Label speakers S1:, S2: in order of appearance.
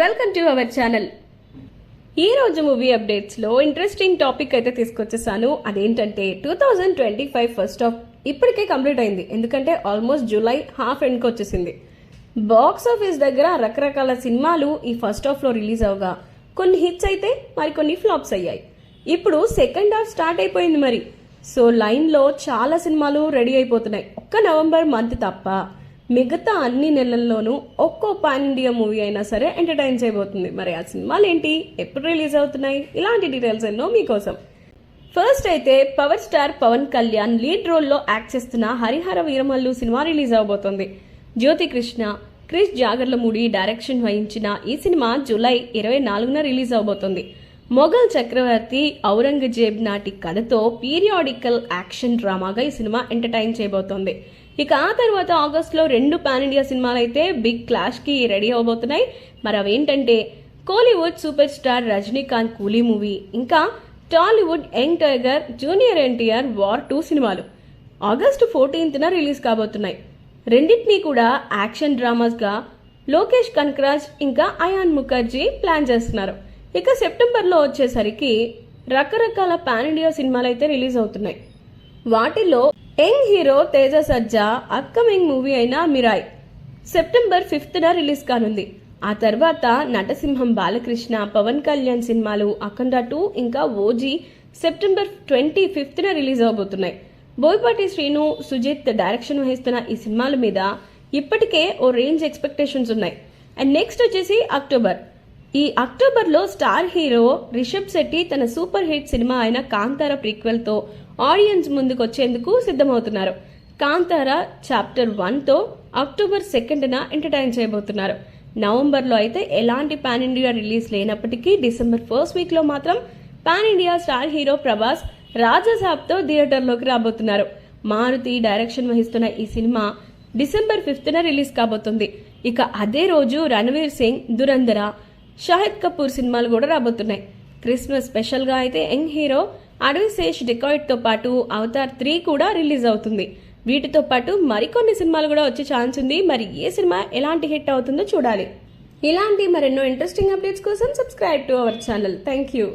S1: Welcome to our channel ఈ రోజు movie అప్డేట్స్లో interesting topic అయితే తీసుకొచ్చేసాను. అదేంటంటే two thousand twenty five first half ఇప్పటికే కంప్లీట్ అయింది. ఎందుకంటే ఆల్మోస్ట్ జూలై హాఫ్ ఎండ్కి వచ్చేసింది. బాక్స్ ఆఫీస్ దగ్గర రకరకాల సినిమాలు ఈ ఫస్ట్ హాఫ్లో రిలీజ్ అవగా కొన్ని హిట్స్ అయితే మరికొన్ని ఫ్లాప్స్ అయ్యాయి. ఇప్పుడు సెకండ్ హాఫ్ స్టార్ట్ అయిపోయింది మరి. సో లైన్లో చాలా సినిమాలు రెడీ అయిపోతున్నాయి. ఒక్క నవంబర్ మంత్ తప్ప మిగతా అన్ని నెలల్లోనూ ఒక్కో పాన్ ఇండియా మూవీ అయినా సరే ఎంటర్టైన్ చేయబోతుంది. మరి ఆ సినిమాలు ఏంటి ఎప్పుడు రిలీజ్ అవుతున్నాయి? ఇలాంటి డీటెయిల్స్ ఎన్నో మీకోసం. ఫస్ట్ అయితే power star Pawan Kalyan lead రోల్లో యాక్ట్ చేస్తున్న హరిహర వీరమల్లు సినిమా రిలీజ్ అవబోతోంది. జ్యోతి కృష్ణ క్రిష్ జాగర్లమూడి డైరెక్షన్ వహించిన ఈ సినిమా జూలై ఇరవై నాలుగున రిలీజ్ అవబోతోంది. మొఘల్ చక్రవర్తి ఔరంగజేబ్ నాటి కథతో పీరియాడికల్ యాక్షన్ డ్రామాగా ఈ సినిమా ఎంటర్టైన్ చేయబోతోంది. ఇక ఆ తర్వాత ఆగస్ట్లో రెండు పాన్ ఇండియా సినిమాలు అయితే బిగ్ క్లాష్కి రెడీ అవబోతున్నాయి. మరి అవేంటంటే Kollywood super star Rajinikanth Coolie movie ఇంకా Tollywood young tiger junior NTR war two సినిమాలు. ఆగస్టు ఫోర్టీన్త్న రిలీజ్ కాబోతున్నాయి. రెండింటినీ కూడా యాక్షన్ డ్రామాస్గా లోకేష్ కనకరాజ్ ఇంకా అయాన్ ముఖర్జీ ప్లాన్ చేస్తున్నారు. ఇక సెప్టెంబర్లో వచ్చేసరికి రకరకాల పాన్ ఇండియా సినిమాలు అయితే రిలీజ్ అవుతున్నాయి. వాటిలో young hero Teja Sajja upcoming movie అయిన మిరాయ్ సెప్టెంబర్ ఫిఫ్త్న రిలీజ్ కానుంది. ఆ తర్వాత నటసింహం బాలకృష్ణ పవన్ కళ్యాణ్ సినిమాలు అఖండ టూ ఇంకా ఓజీ సెప్టెంబర్ ట్వంటీ ఫిఫ్త్న రిలీజ్ అవబోతున్నాయి. బోయపాటి శ్రీను సుజిత్ డైరెక్షన్ వహిస్తున్న ఈ సినిమాల మీద ఇప్పటికే ఓ రేంజ్ ఎక్స్పెక్టేషన్స్ ఉన్నాయి. అండ్ నెక్స్ట్ వచ్చేసి అక్టోబర్. ఈ అక్టోబర్లో స్టార్ హీరో రిషబ్ శెట్టి తన సూపర్ హిట్ సినిమా అయిన కాంతార ప్రీక్వెల్తో ఆడియన్స్ ముందుకు వచ్చేందుకు సిద్ధమవుతున్నారు. కాంతార చాప్టర్ వన్తో అక్టోబర్ సెకండ్న ఎంటర్టైన్ చేయబోతున్నారు. నవంబర్లో అయితే ఎలాంటి పాన్ ఇండియా రిలీజ్ లేనప్పటికీ డిసెంబర్ ఫస్ట్ వీక్లో మాత్రం pan India star hero Prabhas రాజాసాబ్తో థియేటర్లోకి రాబోతున్నారు. మారుతి డైరెక్షన్ వహిస్తున్న ఈ సినిమా డిసెంబర్ ఫిఫ్త్న రిలీజ్ కాబోతుంది. ఇక అదే రోజు రణవీర్ సింగ్ దురంధర షాహిద్ కపూర్ సినిమాలు కూడా రాబోతున్నాయి. క్రిస్మస్ స్పెషల్గా అయితే యంగ్ హీరో అడవిశేష్తో పాటు అవతార్ త్రీ కూడా రిలీజ్ అవుతుంది. వీటితో పాటు మరికొన్ని సినిమాలు కూడా వచ్చే ఛాన్స్ ఉంది. మరి ఏ సినిమా ఎలాంటి హిట్ అవుతుందో చూడాలి. ఇలాంటి మరెన్నో ఇంట్రెస్టింగ్ అప్డేట్స్ కోసం subscribe to our channel. Thank you